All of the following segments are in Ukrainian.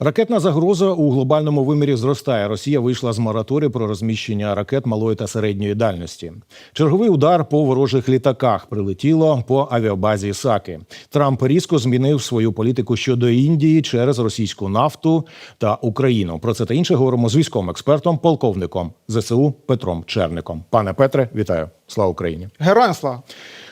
Ракетна загроза у глобальному вимірі зростає. Росія вийшла з мораторію про розміщення ракет малої та середньої дальності. Черговий удар по ворожих літаках прилетіло по авіабазі Саки. Трамп різко змінив свою політику щодо Індії через російську нафту та Україну. Про це та інше говоримо з військовим експертом, полковником ЗСУ Петром Черником. Пане Петре, вітаю! Слава Україні! Героям слава!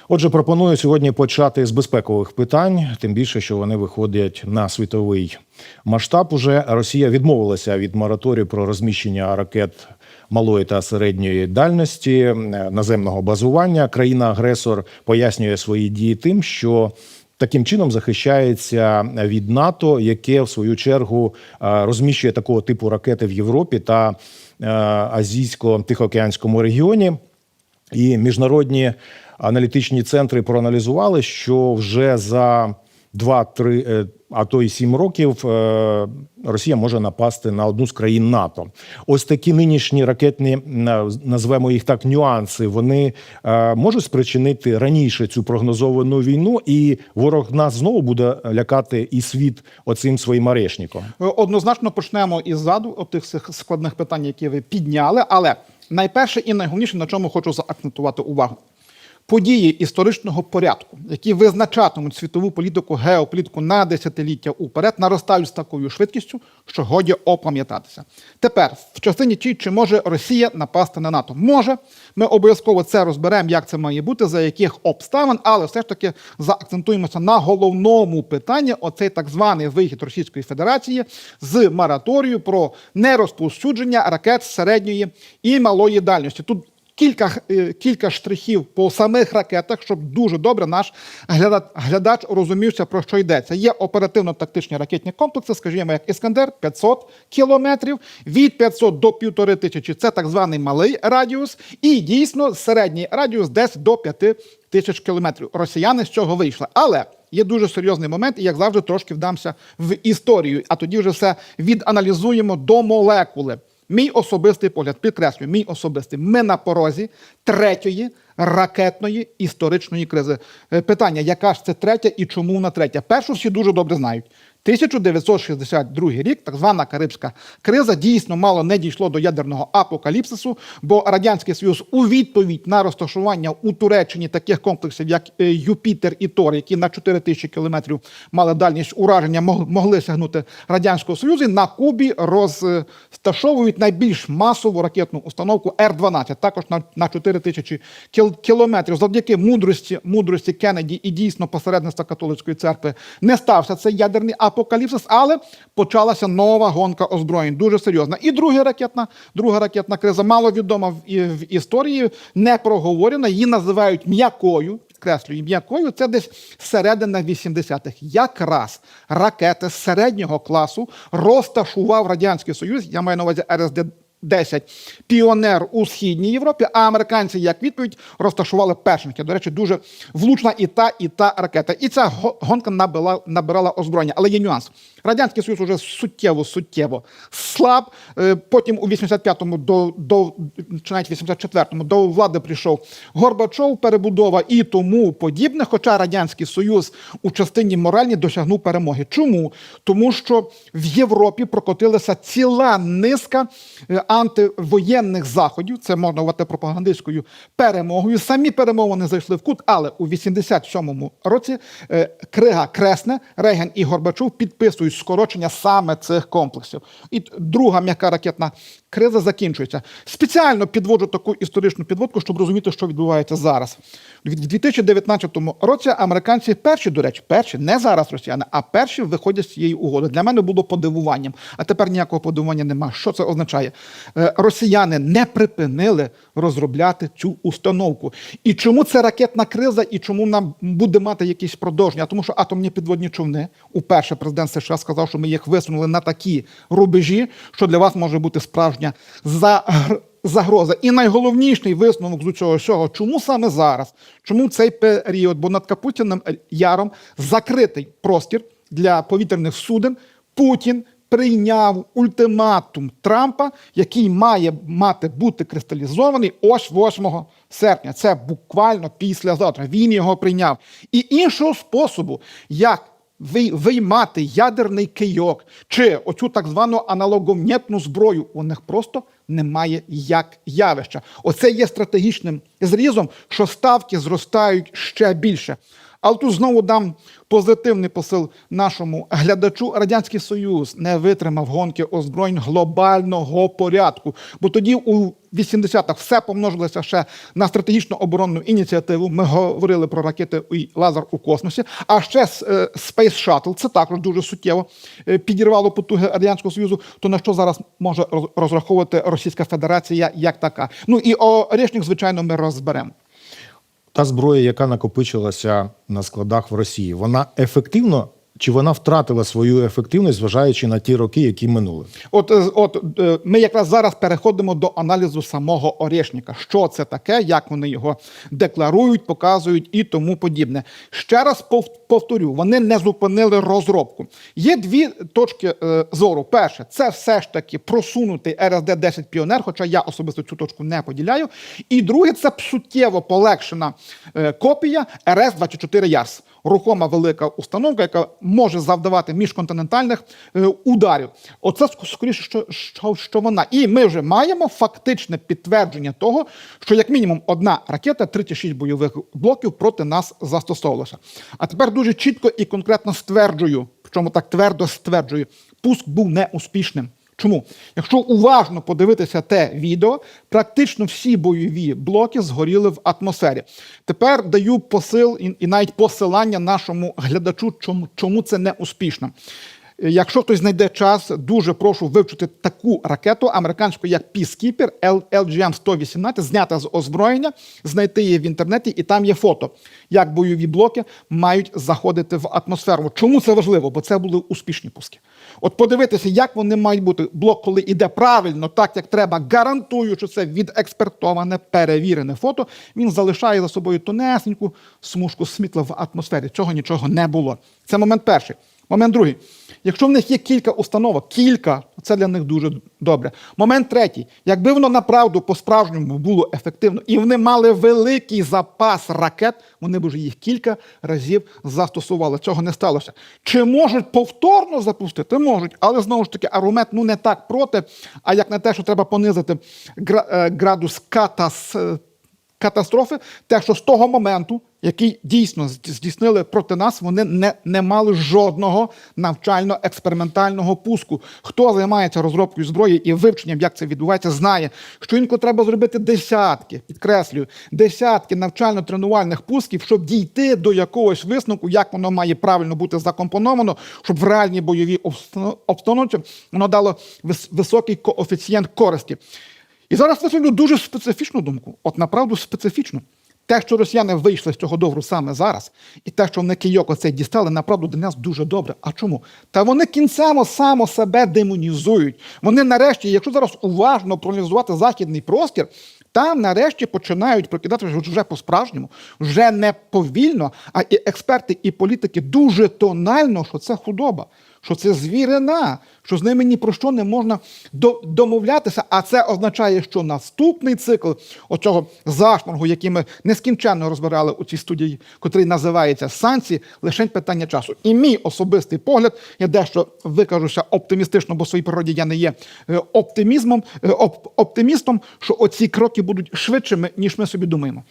Отже, пропоную сьогодні почати з безпекових питань, тим більше, що вони виходять на світовий масштаб. Уже Росія відмовилася від мораторію про розміщення ракет малої та середньої дальності е, наземного базування. Країна-агресор пояснює свої дії тим, що Таким чином захищається від НАТО, яке в свою чергу е, розміщує такого типу ракети в Європі та е, азійсько-тихоокеанському регіоні. І міжнародні аналітичні центри проаналізували, що вже за 2-3, е, а то й 7 років е, Росія може напасти на одну з країн НАТО. Ось такі нинішні ракетні назвемо їх так нюанси. Вони е, можуть спричинити раніше цю прогнозовану війну, і ворог нас знову буде лякати і світ оцим своїм орешником. Однозначно почнемо із заду тих складних питань, які ви підняли. Але найперше і найголовніше, на чому хочу заакцентувати увагу. Події історичного порядку, які визначатимуть світову політику, геополітику на десятиліття уперед, наростають з такою швидкістю, що годі опам'ятатися. Тепер в частині ті, чи може Росія напасти на НАТО? Може, ми обов'язково це розберемо, як це має бути, за яких обставин, але все ж таки заакцентуємося на головному питанні: оцей так званий вихід Російської Федерації з мораторію про нерозповсюдження ракет середньої і малої дальності. Тут Кілька, е, кілька штрихів по самих ракетах, щоб дуже добре наш глядач розумівся, про що йдеться. Є оперативно-тактичні ракетні комплекси, скажімо, як Іскандер, 500 кілометрів, від 500 до 1500 тисячі це так званий малий радіус, і дійсно середній радіус десь до 5 тисяч кілометрів. Росіяни з цього вийшли. Але є дуже серйозний момент, і як завжди, трошки вдамся в історію, а тоді вже все віданалізуємо до молекули. Мій особистий погляд, підкреслюю, мій особистий. Ми на порозі третьої ракетної історичної кризи. Е, Питання, яка ж це третя і чому вона третя? Першу всі дуже добре знають. 1962 рік, так звана Карибська криза, дійсно мало не дійшло до ядерного апокаліпсису, бо Радянський Союз у відповідь на розташування у Туреччині таких комплексів, як е, Юпітер і Тор, які на 4 тисячі кілометрів мали дальність ураження, мог- могли сягнути Радянського Союзу, на Кубі розташовують найбільш масову ракетну установку Р-12, також на, на 4 тисячі кілометрів. Завдяки мудрості, мудрості Кеннеді і дійсно посередництва католицької церкви не стався цей ядерний апокаліпсис, але почалася нова гонка озброєнь, дуже серйозна. І друга ракетна, друга ракетна криза маловідома в, в історії, не проговорена. Її називають м'якою. Підкреслюю, м'якою це десь середина 80-х. Якраз ракети середнього класу розташував Радянський Союз, я маю на увазі РСД 10 піонер у східній Європі, а американці, як відповідь, розташували першенки. До речі, дуже влучна і та, і та ракета. І ця гонка набила, набирала озброєння. Але є нюанс. Радянський Союз уже суттєво, суттєво слаб. Е, Потім у 85-му до, до чи навіть 84-му до влади прийшов Горбачов, перебудова і тому подібне. Хоча Радянський Союз у частині моральній досягнув перемоги. Чому? Тому що в Європі прокотилася ціла низка е, антивоєнних заходів. Це можна вважати пропагандистською перемогою. Самі перемовини зайшли в кут, але у 87-му році е, Крига кресне, Рейген і Горбачов підписують скорочення саме цих комплексів. І друга м'яка ракетна криза закінчується. Спеціально підводжу таку історичну підводку, щоб розуміти, що відбувається зараз. В 2019 році американці перші, до речі, перші, не зараз росіяни, а перші виходять з цієї угоди. Для мене було подивуванням, а тепер ніякого подивування немає. Що це означає? Е, Росіяни не припинили розробляти цю установку. І чому це ракетна криза, і чому нам буде мати якісь продовження? Тому що атомні підводні човни, уперше президент США сказав, що ми їх висунули на такі рубежі, що для вас може бути справжня загр- загроза. І найголовніший висновок з цього всього, чому саме зараз? Чому цей період? Бо над Капутіним яром закритий простір для повітряних суден. Путін прийняв ультиматум Трампа, який має мати бути кристалізований ось 8 серпня. Це буквально післязавтра. Він його прийняв. І іншого способу, як ви- виймати ядерний кийок чи оцю так звану аналогомнітну зброю. У них просто немає як явища. Оце є стратегічним зрізом, що ставки зростають ще більше. Але тут знову дам позитивний посил нашому глядачу. Радянський Союз не витримав гонки озброєнь глобального порядку. Бо тоді у 80-х все помножилося ще на стратегічну оборонну ініціативу. Ми говорили про ракети і лазер у космосі. А ще е, Space Shuttle, це також дуже суттєво е, підірвало потуги Радянського Союзу. То на що зараз може розраховувати Російська Федерація як така? Ну і Орешник, звичайно, ми розберемо. Та зброя, яка накопичилася на складах в Росії, вона ефективно чи вона втратила свою ефективність, зважаючи на ті роки, які минули? От, е, от е, ми якраз зараз переходимо до аналізу самого Орешника. Що це таке, як вони його декларують, показують і тому подібне. Ще раз повторю: вони не зупинили розробку. Є дві точки е, зору. Перше, це все ж таки просунутий РСД 10 Піонер, хоча я особисто цю точку не поділяю. І друге, це суттєво полегшена копія РС 24 Ярс. Рухома велика установка, яка може завдавати міжконтинентальних е, ударів. Оце скоріше, що, що, що вона. І ми вже маємо фактичне підтвердження того, що як мінімум одна ракета, 36 бойових блоків проти нас застосовувалася. А тепер дуже чітко і конкретно стверджую, причому так твердо стверджую, пуск був неуспішним. Чому? Якщо уважно подивитися те відео, практично всі бойові блоки згоріли в атмосфері. Тепер даю посил і, навіть посилання нашому глядачу, чому це не успішно. Е, Якщо хтось знайде час, дуже прошу вивчити таку ракету американську, як Peacekeeper LGM-118, знята з озброєння, знайти її в інтернеті, і там є фото, як бойові блоки мають заходити в атмосферу. Чому це важливо? Бо це були успішні пуски. От подивитися, як вони мають бути. Блок, коли йде правильно, так як треба, гарантую, що це відекспертоване, перевірене фото. Він залишає за собою тонесеньку смужку світла в атмосфері. Цього нічого не було. Це момент перший. Момент другий. Якщо в них є кілька установок, кілька, це для них дуже добре. Момент третій. Якби воно направду по-справжньому було ефективно, і вони мали великий запас ракет, вони б вже їх кілька разів застосували. Цього не сталося. Чи можуть повторно запустити? Можуть, але знову ж таки аргумент ну не так проти, а як на те, що треба понизити е, градус катас катастрофи, те, що з того моменту, який дійсно здійснили проти нас, вони не, не мали жодного навчально-експериментального пуску. Хто займається розробкою зброї і вивченням, як це відбувається, знає, що інколи треба зробити десятки, підкреслюю, десятки навчально-тренувальних пусків, щоб дійти до якогось висновку, як воно має правильно бути закомпоновано, щоб в реальній бойовій обстанов- обстановці воно дало вис- високий коефіцієнт користі. І зараз висловлю дуже специфічну думку, от направду специфічну. Те, що росіяни вийшли з цього довру саме зараз, і те, що вони Кийок оцей дістали, направду для нас дуже добре. А чому? Та вони кінцево само себе демонізують. Вони нарешті, якщо зараз уважно проаналізувати західний простір, там нарешті починають прокидатися вже по-справжньому, вже не повільно, а і експерти, і політики дуже тонально, що це худоба, що це звірина, що з ними ні про що не можна домовлятися. А це означає, що наступний цикл оцього зашморгу, який ми нескінченно розбирали у цій студії, котрий називається санкції, лише питання часу. І мій особистий погляд, я дещо викажуся оптимістично, бо в своїй природі я не є е, оптимізмом, е, оп- оптимістом, що оці кроки будуть швидшими, ніж ми собі думаємо.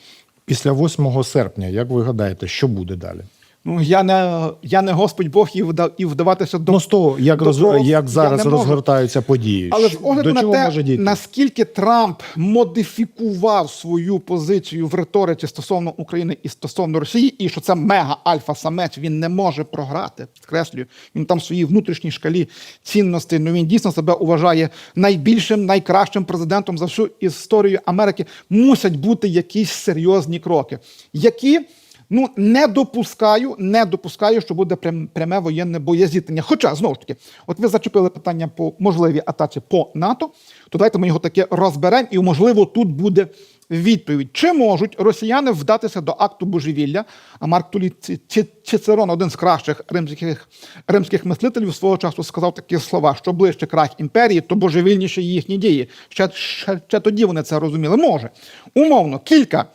Після 8 серпня, як ви гадаєте, що буде далі? Ну я не я не Господь Бог і вда- і вдаватися до Ну, з того, як, до роз... пророцтв як я зараз не розгортаються події, Але з огляду на те, наскільки Трамп модифікував свою позицію в риториці стосовно України і стосовно Росії, і що це мега альфа-самець, він не може програти. Підкреслюю, він там в своїй внутрішній шкалі цінностей. Ну він дійсно себе вважає найбільшим, найкращим президентом за всю історію Америки. Мусять бути якісь серйозні кроки, які. Ну, не допускаю, не допускаю, що буде прям- пряме воєнне боєзіткнення. Хоча, знову ж таки, от ви зачепили питання по можливій атаці по НАТО, то давайте ми його таке розберемо, і, можливо, тут буде відповідь. Чи можуть росіяни вдатися до акту божевілля? А Марк Тулі Цицерон, один з кращих римських, римських мислителів, свого часу сказав такі слова, що ближче крах імперії, то божевільніші їхні дії. Ще, ще, ще тоді вони це розуміли. Може. Умовно, кілька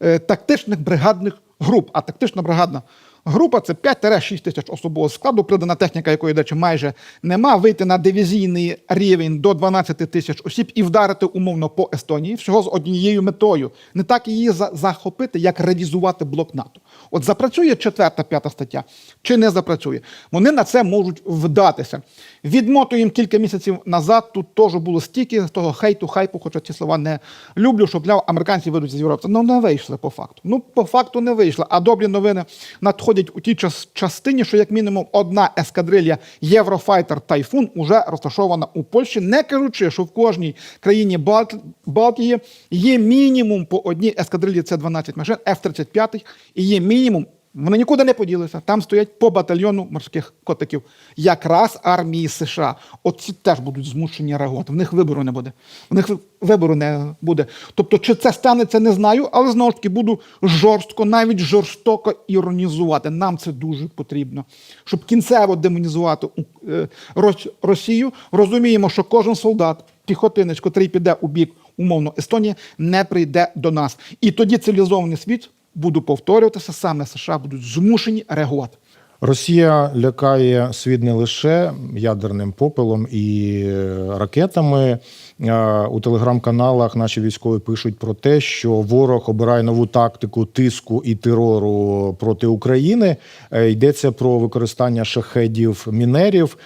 е, тактичних бригадних груп, а тактична бригадна Група це 5-6 тисяч особового складу, придана техніка, якої, до речі, майже нема. Вийти на дивізійний рівень до 12 тисяч осіб і вдарити умовно по Естонії, всього з однією метою. Не так її захопити, як ревізувати блок НАТО. От запрацює четверта, п'ята стаття, чи не запрацює. Вони на це можуть вдатися. Відмотуємо кілька місяців назад. Тут теж було стільки того хейту, хайпу, хоча ці слова не люблю, щоб мовляв, американці вийдуть з Європи. Ну не вийшли по факту. Ну по факту не вийшли. А добрі новини надходять у тій час- частині, що як мінімум одна ескадрилья Єврофайтер Тайфун уже розташована у Польщі, не кажучи, що в кожній країні Балт... Балтії є мінімум по одній ескадрилі. Це 12 машин, F-35, і є мінімум. Вони нікуди не поділися. Там стоять по батальйону морських котиків, якраз армії США. От ці теж будуть змушені реагувати. В них вибору не буде. В них вибору не буде. Тобто, чи це станеться, не знаю, але знову ж таки буду жорстко, навіть жорстоко іронізувати. Нам це дуже потрібно, щоб кінцево демонізувати е, Рос- Росію. Розуміємо, що кожен солдат, піхотинець, котрий піде у бік умовно Естонії, не прийде до нас. І тоді цивілізований світ. Буду повторюватися, саме США будуть змушені реагувати. Росія лякає світ не лише ядерним попелом і е, ракетами. Е, У телеграм-каналах наші військові пишуть про те, що ворог обирає нову тактику тиску і терору проти України. Е, Йдеться про використання шахедів мінерів.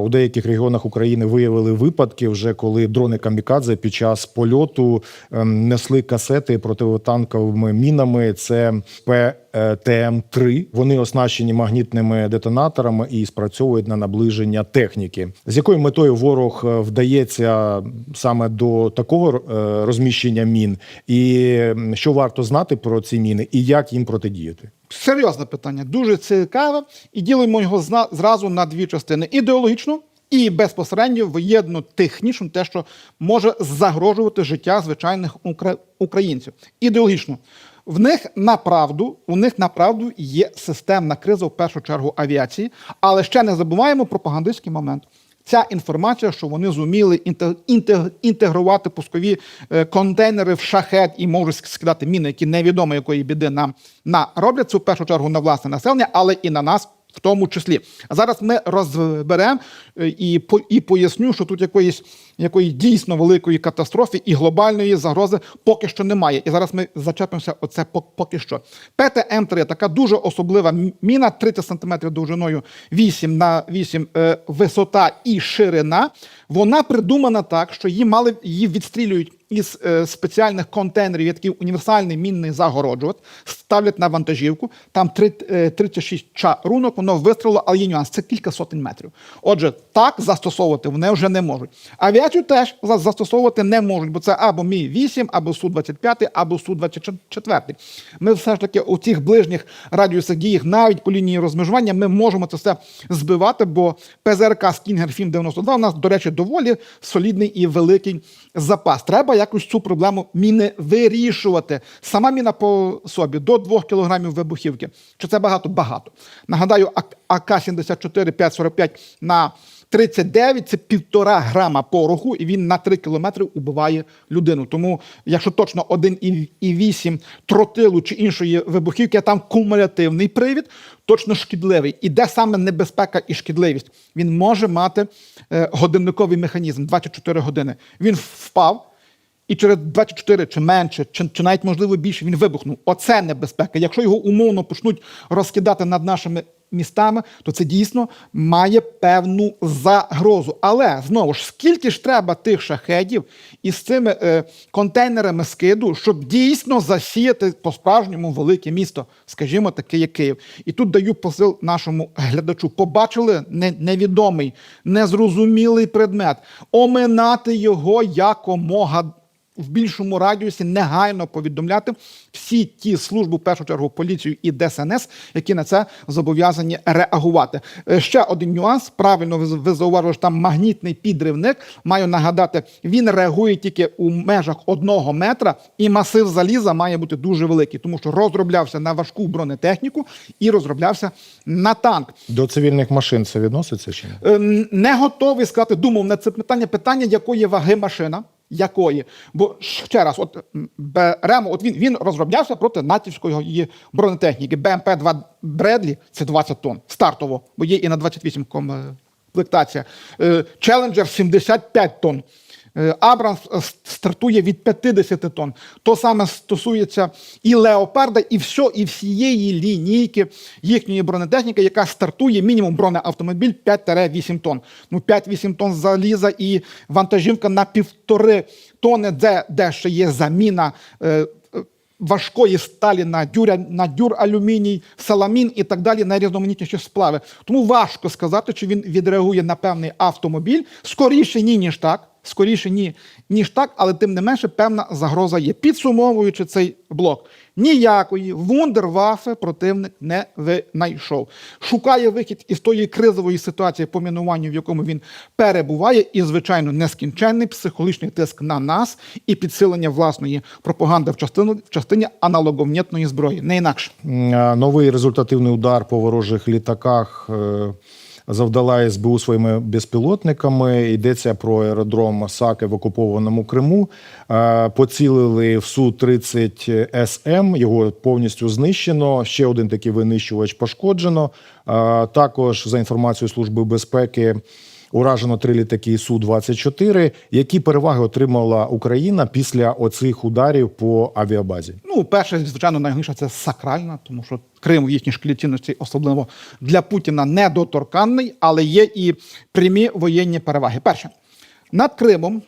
У деяких регіонах України виявили випадки, вже коли дрони камікадзе під час польоту ем, несли касети противотанковими мінами. Це ПТМ-3. Вони оснащені магнітними детонаторами і спрацьовують на наближення техніки. З якою метою ворог е, вдається саме до такого е, розміщення мін, і що варто знати про ці міни, і як їм протидіяти? Серйозне питання, дуже цікаве, і ділимо його зразу на дві частини: ідеологічну і безпосередньо воєнно технічну, те, що може загрожувати життя звичайних укра- українців. Ідеологічно. В них направду, у них направду є системна криза в першу чергу авіації, але ще не забуваємо пропагандистський момент. Ця інформація, що вони зуміли інте- інте- інтегрувати пускові е, контейнери в шахет і можуть скидати міни, які невідомо якої біди нам на роблять це в першу чергу на власне населення, але і на нас. В тому числі а зараз ми розберемо е, і по- і поясню, що тут якоїсь якої дійсно великої катастрофи і глобальної загрози поки що немає. І зараз ми зачепимося оце по- поки що. ПТМ-3 така дуже особлива міна, 30 см довжиною, 8 на 8 е, висота і ширина. Вона придумана так, що її мали її відстрілюють із е, спеціальних контейнерів, є такий універсальний мінний загороджувач, ставлять на вантажівку. Там три- е, 36 чарунок, воно вистрілило, але є нюанс, це кілька сотень метрів. Отже, так застосовувати вони вже не можуть. Авіацію теж застосовувати не можуть, бо це або Мі 8 або Су-25, або Су-24. Ми все ж таки у цих ближніх радіусах діях, навіть по лінії розмежування, ми можемо це все збивати, бо ПЗРК Стінгер Фім 92 у нас, до речі, доволі солідний і великий запас. Треба якось цю проблему міни вирішувати. Сама міна по собі до 2 кілограмів вибухівки. Чи це багато? Багато. Нагадаю, АК-74 545 на 39 це півтора грама пороху, і він на 3 кілометри убиває людину. Тому, якщо точно 1,8 тротилу чи іншої вибухівки, а там кумулятивний привід, точно шкідливий. І де саме небезпека і шкідливість? Він може мати е, годинниковий механізм 24 години. Він впав. І через 24 чи менше, чи, чи навіть можливо більше він вибухнув. Оце небезпека. Якщо його умовно почнуть розкидати над нашими містами, то це дійсно має певну загрозу. Але знову ж, скільки ж треба тих шахедів із цими е, контейнерами скиду, щоб дійсно засіяти по-справжньому велике місто, скажімо, таке, як Київ. І тут даю посил нашому глядачу. Побачили не, невідомий, незрозумілий предмет, оминати його якомога в більшому радіусі негайно повідомляти всі ті служби, в першу чергу поліцію і ДСНС, які на це зобов'язані реагувати. Е, Ще один нюанс. Правильно ви, зауважили, що там магнітний підривник. Маю нагадати, він реагує тільки у межах одного метра, і масив заліза має бути дуже великий, тому що розроблявся на важку бронетехніку і розроблявся на танк. До цивільних машин це відноситься чи ні? Е, Не готовий сказати, думав на це питання. Питання, якої ваги машина. Якої. Бо ще раз, от беремо, от він, він розроблявся проти натівської бронетехніки. БМП-2 Бредлі це 20 тонн стартово, бо є і на 28 комплектація. Е, Челенджер 75 тонн. Е, Абрамс е, стартує від 50 тонн. То саме стосується і леопарда, і все, і всієї лінійки їхньої бронетехніки, яка стартує мінімум бронеавтомобіль 5-8 тонн. Ну, 5-8 тонн заліза і вантажівка на півтори тонни, де, де ще є заміна. е, е, Важкої сталі на дюря, на дюр алюміній, саламін і так далі, найрізноманітніші сплави. Тому важко сказати, чи він відреагує на певний автомобіль. Скоріше ні, ніж так. Скоріше ні, ніж так, але тим не менше певна загроза є. Підсумовуючи цей блок, ніякої вундервафи противник не винайшов. Шукає вихід із тої кризової ситуації по мінуванню, в якому він перебуває, і, звичайно, нескінченний психологічний тиск на нас і підсилення власної пропаганди в частині, в частині аналоговнітної зброї. Не інакше. Новий результативний удар по ворожих літаках е, завдала СБУ своїми безпілотниками. Йдеться про аеродром Саки в окупованому Криму. Е, Поцілили в су 30 СМ. Його повністю знищено. Ще один такий винищувач пошкоджено. Е, Також за інформацією служби безпеки. Уражено три літаки су 24 Які переваги отримала Україна після оцих ударів по авіабазі? Ну, перше, звичайно, найголовніше це сакральна, тому що Крим в їхній шкілі цінності, особливо для Путіна, недоторканний, але є і прямі воєнні переваги. Перше, над Кримом,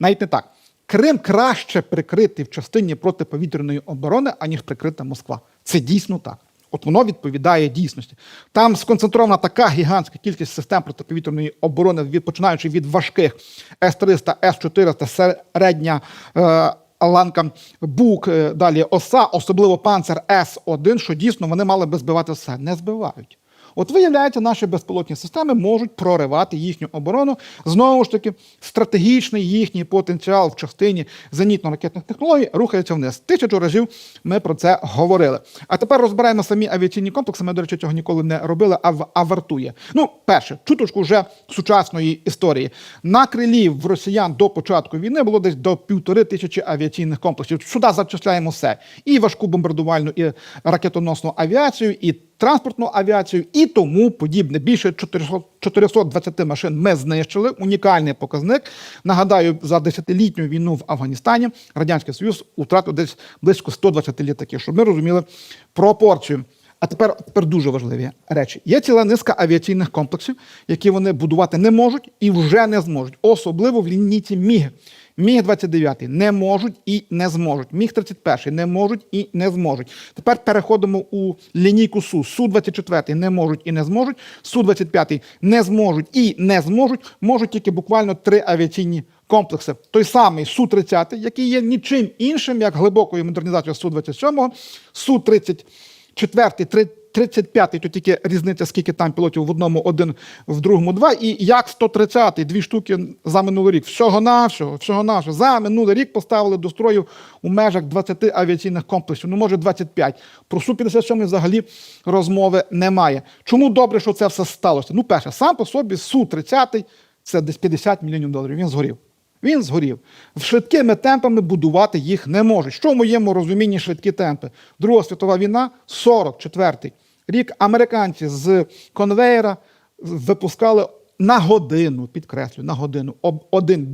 навіть не так. Крим краще прикритий в частині протиповітряної оборони, аніж прикрита Москва. Це дійсно так. От воно відповідає дійсності. Там сконцентрована така гігантська кількість систем протиповітряної оборони, від, починаючи від важких С-300, С-400, середня е, ланка БУК, е, далі ОСА, особливо панцер С-1, що дійсно вони мали би збивати все. Не збивають. От виявляється, наші безпілотні системи можуть проривати їхню оборону. Знову ж таки, стратегічний їхній потенціал в частині зенітно-ракетних технологій рухається вниз. Тисячу разів ми про це говорили. А тепер розбираємо самі авіаційні комплекси. Ми, до речі, цього ніколи не робили, а, в- а вартує. Ну, перше, чуточку вже сучасної історії. На крилі в росіян до початку війни було десь до півтори тисячі авіаційних комплексів. Сюди зачисляємо все: і важку бомбардувальну, і ракетоносну авіацію, і транспортну авіацію і тому подібне. Більше 400, 420 машин ми знищили. Унікальний показник. Нагадаю, за десятилітню війну в Афганістані Радянський Союз втратив десь близько 120 літаків, щоб ми розуміли пропорцію. А тепер, тепер дуже важливі речі. Є ціла низка авіаційних комплексів, які вони будувати не можуть і вже не зможуть, особливо в лінійці Міг. Міг 29 не можуть і не зможуть. Міг 31 не можуть і не зможуть. Тепер переходимо у лінійку Су. Су 24 не можуть і не зможуть. Су 25 не зможуть і не зможуть. Можуть тільки буквально три авіаційні комплекси. Той самий Су 30 який є нічим іншим, як глибокою модернізацією Су 27 Су 34 три- 35-й, то тільки різниця, скільки там пілотів в одному один, в другому два. І як 130-й, дві штуки за минулий рік. Всього-навсього, всього-навсього. За минулий рік поставили до строю у межах 20 авіаційних комплексів, ну може 25. Про Су-57 взагалі розмови немає. Чому добре, що це все сталося? Ну, перше, сам по собі Су-30 це десь 50 мільйонів доларів. Він згорів. Він згорів. Швидкими темпами будувати їх не можуть. Що в моєму розумінні швидкі темпи? Друга світова війна, 44-й рік. Американці з конвейера випускали на годину, підкреслю, на годину один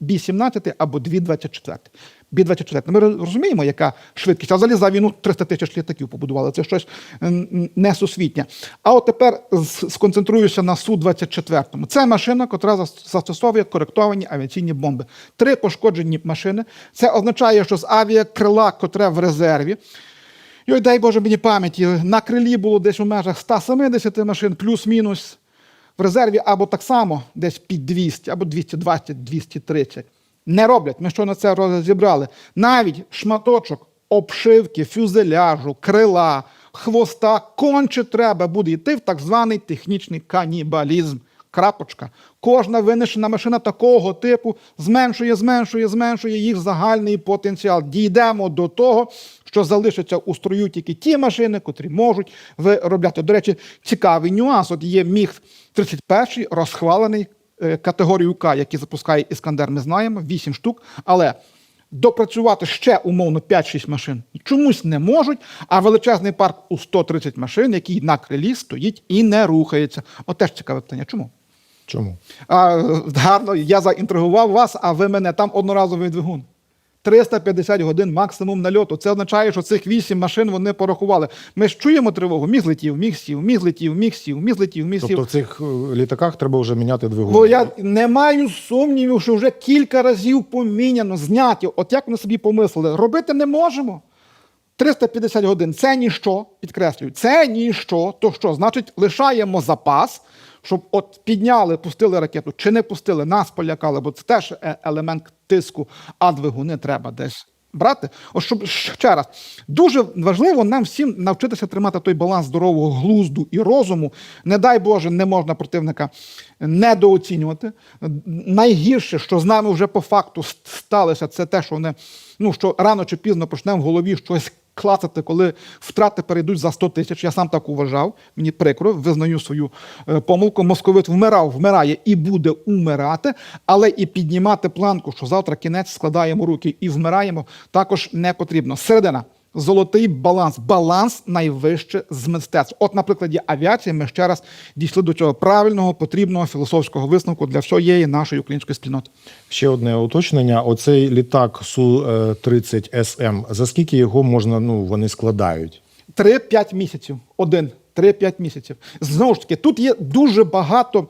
Бі-17 або дві 24. Бі-24. Ми розуміємо, яка швидкість. А взагалі за війну 300 тисяч літаків побудували. Це щось несусвітнє. А от тепер сконцентруюся на Су-24. Це машина, яка застосовує коректовані авіаційні бомби. Три пошкоджені машини. Це означає, що з авіакрила, котре в резерві, Йой, дай Боже мені пам'яті, на крилі було десь у межах 170 машин, плюс-мінус. В резерві або так само десь під 200, або 220-230. Не роблять. Ми що на це розібрали. Навіть шматочок обшивки, фюзеляжу, крила, хвоста конче треба буде йти в так званий технічний канібалізм. Крапочка. Кожна винищена машина такого типу зменшує, зменшує, зменшує їх загальний потенціал. Дійдемо до того, що залишаться у строю тільки ті машини, котрі можуть виробляти. До речі, цікавий нюанс. От є міг 31 розхвалений е, категорію К, які запускає Іскандер, ми знаємо, 8 штук. Але допрацювати ще умовно 5-6 машин чомусь не можуть, а величезний парк у 130 машин, який на крилі стоїть і не рухається. От теж цікаве питання. Чому? Чому? А, гарно, я заінтригував вас, а ви мене там одноразовий двигун. 350 годин максимум нальоту. Це означає, що цих 8 машин вони порахували. Ми ж чуємо тривогу. Міг злетів, міг сів, міг злетів, міг сів, міг злетів, міг сів. Тобто в цих е, літаках треба вже міняти двигун. Бо я не маю сумнівів, що вже кілька разів поміняно, зняті. От як вони собі помислили, робити не можемо. 350 годин це ніщо, підкреслюю, це ніщо. То що, значить, лишаємо запас, щоб от підняли, пустили ракету, чи не пустили, нас полякали, бо це теж е- елемент тиску, а двигуни треба десь брати. От щоб ще раз, дуже важливо нам всім навчитися тримати той баланс здорового глузду і розуму. Не дай Боже, не можна противника недооцінювати. Найгірше, що з нами вже по факту сталося, це те, що вони ну що рано чи пізно почнемо в голові щось клацати, коли втрати перейдуть за 100 тисяч. Я сам так вважав. Мені прикро, визнаю свою е, помилку. Московит вмирав, вмирає і буде умирати, але і піднімати планку, що завтра кінець складаємо руки і вмираємо, також не потрібно. Середина. Золотий баланс, баланс найвище з мистецтв. От, на прикладі авіації, ми ще раз дійшли до цього правильного, потрібного філософського висновку для всієї нашої української спільноти. Ще одне уточнення: оцей літак су 30 СМ. За скільки його можна? Ну вони складають? 3-5 місяців. Один. 3-5 місяців. Знову ж таки, тут є дуже багато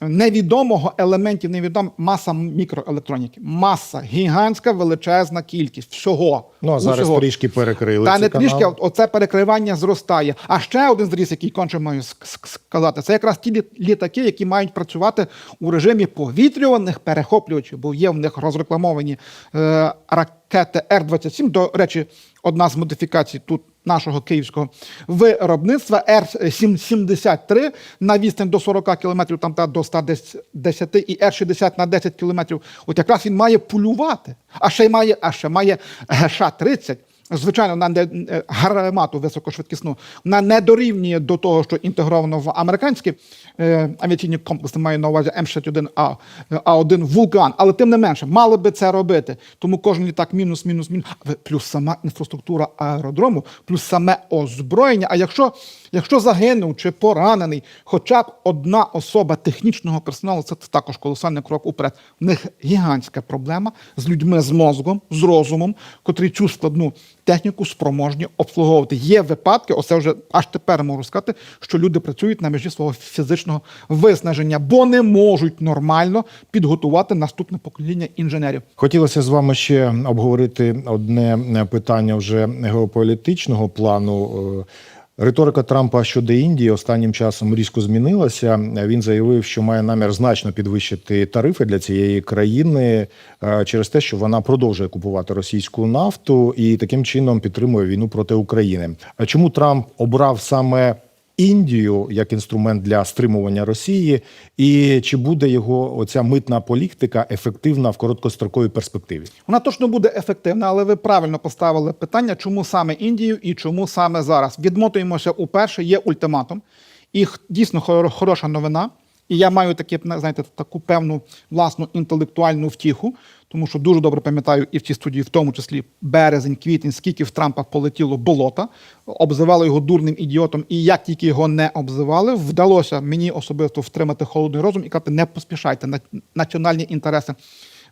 невідомого елементів, невідома маса мікроелектроніки. Маса, гігантська величезна кількість всього. Ну а зараз Усього. трішки перекрили. Та цей не трішки, оце перекривання зростає. А ще один зріс, який конче маю ск- ск- сказати, це якраз ті літаки, які мають працювати у режимі повітрюваних перехоплювачів, бо є в них розрекламовані е, ракети Р-27. До речі, одна з модифікацій тут нашого київського виробництва Р-73 на відстань до 40 кілометрів, там та до 110 і Р-60 на 10 кілометрів. От якраз він має полювати. А ще й має, а ще має ГШ-30. Звичайно, вона не е, гармату високошвидкісну, вона не дорівнює до того, що інтегровано в американські е, авіаційні комплекси, маю на увазі М61А, А1 Вулкан. Але тим не менше, мали би це робити. Тому кожен літак мінус, мінус, мінус. Плюс сама інфраструктура аеродрому, плюс саме озброєння. А якщо, якщо загинув чи поранений, хоча б одна особа технічного персоналу, це також колосальний крок уперед. В них гігантська проблема з людьми з мозком, з розумом, котрі цю складну техніку спроможні обслуговувати. Є випадки, оце вже аж тепер можу сказати, що люди працюють на межі свого фізичного виснаження, бо не можуть нормально підготувати наступне покоління інженерів. Хотілося з вами ще обговорити одне питання вже геополітичного плану. Риторика Трампа щодо Індії останнім часом різко змінилася. Він заявив, що має намір значно підвищити тарифи для цієї країни е, через те, що вона продовжує купувати російську нафту і таким чином підтримує війну проти України. А чому Трамп обрав саме Індію як інструмент для стримування Росії, і чи буде його оця митна політика ефективна в короткостроковій перспективі? Вона точно буде ефективна, але ви правильно поставили питання, чому саме Індію і чому саме зараз. Відмотуємося уперше, є ультиматум, і дійсно хор- хороша новина. І я маю такі, знаєте, таку певну власну інтелектуальну втіху, тому що дуже добре пам'ятаю і в цій студії, в тому числі березень, квітень, скільки в Трампа полетіло болота, обзивали його дурним ідіотом, і як тільки його не обзивали, вдалося мені особисто втримати холодний розум і казати, не поспішайте на національні інтереси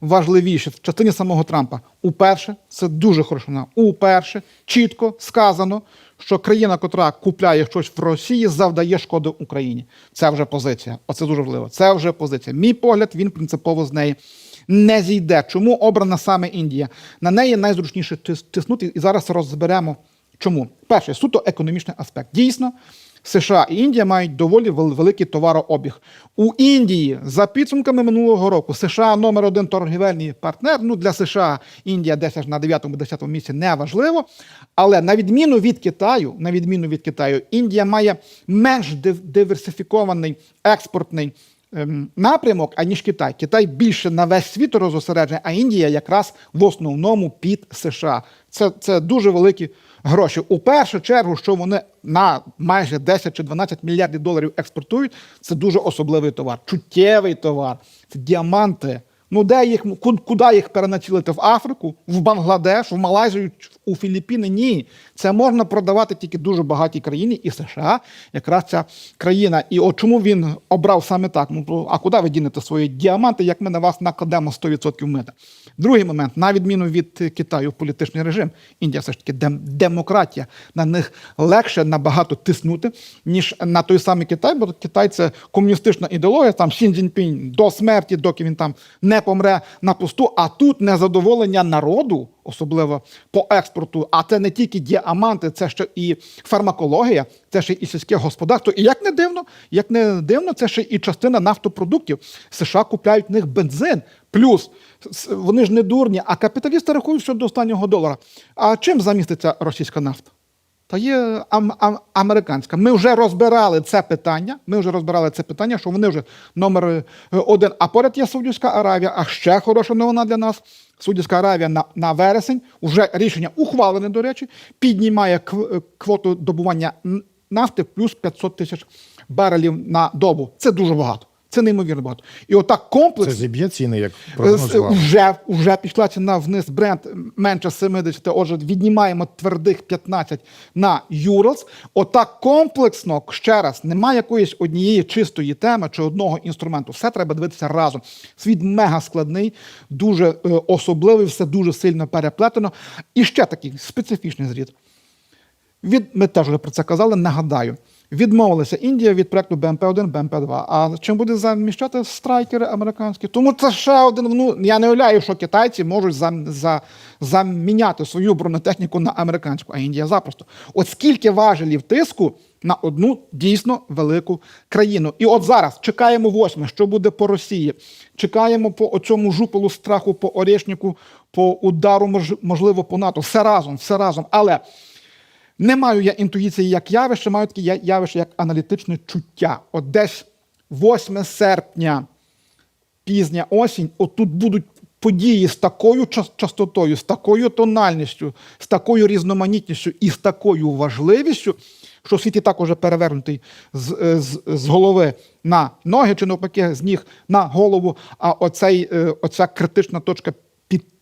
важливіше в частині самого Трампа. Уперше, це дуже хороша Уперше чітко сказано, що країна, котра купляє щось в Росії, завдає шкоди Україні. Це вже позиція. Оце дуже важливо. Це вже позиція. Мій погляд, він принципово з неї не зійде. Чому обрана саме Індія? На неї найзручніше тис- тиснути, і зараз розберемо. Чому? перше суто економічний аспект. Дійсно, США і Індія мають доволі великий товарообіг. У Індії за підсумками минулого року США номер один торгівельний партнер. Ну для США Індія десь аж на 9-10 місці не важливо. Але на відміну від Китаю, на відміну від Китаю, Індія має менш диверсифікований експортний ем, напрямок, аніж Китай. Китай більше на весь світ розосереджений, а Індія якраз в основному під США. Це, це дуже великі гроші. У першу чергу, що вони на майже 10 чи 12 мільярдів доларів експортують, це дуже особливий товар, чуттєвий товар, це діаманти. Ну, де їх ку- куди їх перенацілити? В Африку, в Бангладеш, в Малайзію, ч- у Філіппіни? Ні. Це можна продавати тільки дуже багатій країні, і США якраз ця країна. І от чому він обрав саме так? Ну а куди ви дінете свої діаманти, як ми на вас накладемо 100% мита? Другий момент, на відміну від Китаю, політичний режим, Індія все ж таки дем- демократія. На них легше набагато тиснути, ніж на той самий Китай, бо Китай це комуністична ідеологія, там Сін Цзіньпінь до смерті, доки він там не помре на посту. А тут незадоволення народу, особливо по експорту. А це не тільки діаманти, це ще і фармакологія, це ще і сільське господарство. І як не дивно, як не дивно, це ще і частина нафтопродуктів. США купляють в них бензин. Плюс вони ж не дурні, а капіталісти рахують, що до останнього долара. А чим заміститься російська нафта? Та є ам- ам- американська. Ми вже розбирали це питання. Ми вже розбирали це питання, що вони вже номер е, один. А поряд є Саудівська Аравія. А ще хороша новина для нас. Саудівська Аравія на, на вересень, вже рішення ухвалене, до речі, піднімає е, квоту добування нафти плюс 500 тисяч барелів на добу. Це дуже багато. Це неймовірно багато. І отак Це зіб'є ціни, як Е, прогнозував. Вже, вже пішла ціна вниз бренд менше 70, отже, віднімаємо твердих 15 на Юралс. Отак комплексно, ще раз, немає якоїсь однієї чистої теми чи одного інструменту. Все треба дивитися разом. Світ мега складний, дуже е, особливий, все дуже сильно переплетено. І ще такий специфічний зрід. Від, ми теж вже про це казали, нагадаю. Відмовилася Індія від проекту БМП-1, БМП-2. А чим буде заміщати страйкери американські? Тому це ще один. Ну я не уявляю, що китайці можуть зам, за, заміняти свою бронетехніку на американську, а Індія запросто. От скільки важелів тиску на одну дійсно велику країну. І от зараз чекаємо восьме, що буде по Росії. Чекаємо по оцьому жупелу страху, по Орешнику, по удару, мож- можливо, по НАТО. Все разом, все разом. Але. Не маю я інтуїції як явище, маю таке явище як аналітичне чуття. От десь 8 серпня, пізня осінь, от тут будуть події з такою частотою, з такою тональністю, з такою різноманітністю і з такою важливістю, що світ і так уже перевернутий з, е, з, з голови на ноги, чи навпаки, з ніг на голову. А оцей, е, оця критична точка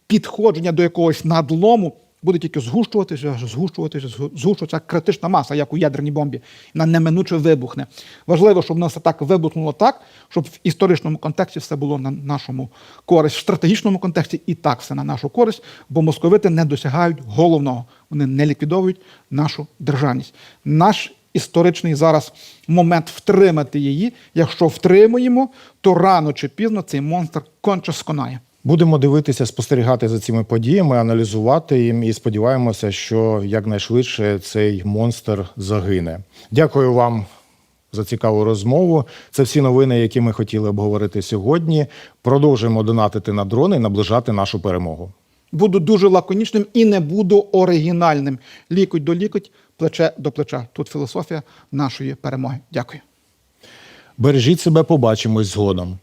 підходження до якогось надлому буде тільки згущуватися, згущуватися, згущуватися критична маса, як у ядерній бомбі, вона неминуче вибухне. Важливо, щоб нас так вибухнуло так, щоб в історичному контексті все було на нашому користь, в стратегічному контексті і так все на нашу користь, бо московити не досягають головного, вони не ліквідовують нашу державність. Наш історичний зараз момент втримати її. Якщо втримуємо, то рано чи пізно цей монстр конче сконає. Будемо дивитися, спостерігати за цими подіями, аналізувати їм і сподіваємося, що якнайшвидше цей монстр загине. Дякую вам за цікаву розмову. Це всі новини, які ми хотіли обговорити сьогодні. Продовжуємо донатити на дрони і наближати нашу перемогу. Буду дуже лаконічним і не буду оригінальним. Лікоть до лікоть, плече до плеча. Тут філософія нашої перемоги. Дякую. Бережіть себе, побачимось згодом.